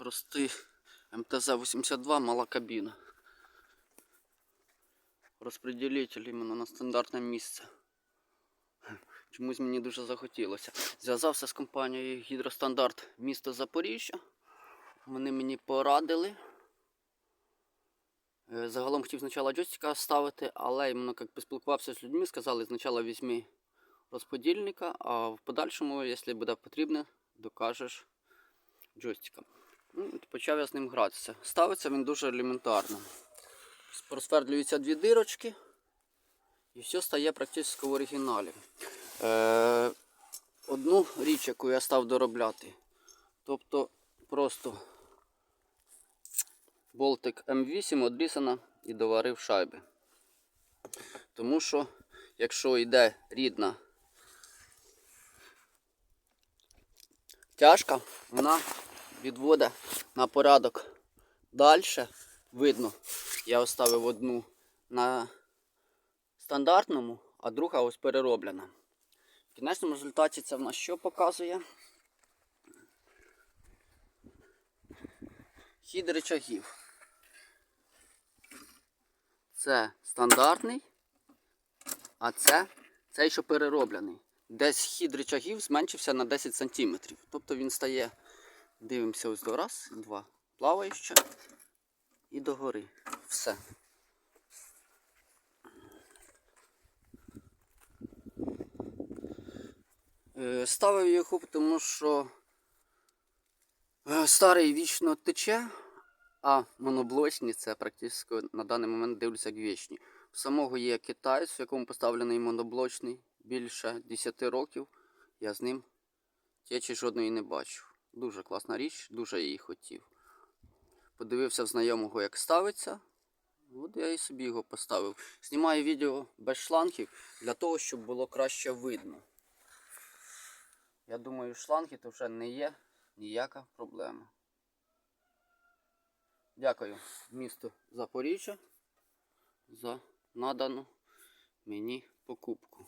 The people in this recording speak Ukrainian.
Простий МТЗ-82, мала кабіна. Розпреділитель на стандартне місце. Чомусь мені дуже захотілося. Зв'язався з компанією Гідростандарт місто Запоріжжя. Вони мені порадили. Е, Загалом хотів спочатку джойстика ставити, але іменно як поспілкувався з людьми, сказали, спочатку візьми розподільника, а в подальшому, якщо буде потрібно, докажеш джойстиком. Ну, почав я з ним гратися. Ставиться він дуже елементарно. Просвердлюються дві дирочки і все стає практично в оригіналі. Е, одну річ, яку я став доробляти. Тобто просто болтик М8 одрізано і доварив шайби. Тому що, якщо йде рідна тяжка, вона відводить на порядок далі. Видно, я оставив одну на стандартному, а друга ось перероблена. В кінечному результаті це в нас що показує? Хід речагів. Це стандартний, а це цей, що перероблений. Десь хід речагів зменшився на 10 см. Тобто він стає, дивимося ось до раз, два, плаваюче і догори. Все. Е, Ставив його, тому що е, старий вічно тече, а моноблочні це практично на даний момент дивлюся як вічні. У самого є китаєць, в якому поставлений моноблочний більше 10 років. Я з ним течі жодної не бачу. Дуже класна річ, дуже її хотів. Подивився в знайомого, як ставиться. От я і собі його поставив. Знімаю відео без шлангів для того, щоб було краще видно. Я думаю, шланги то вже не є ніяка проблема. Дякую місту Запоріжжя за надану мені покупку.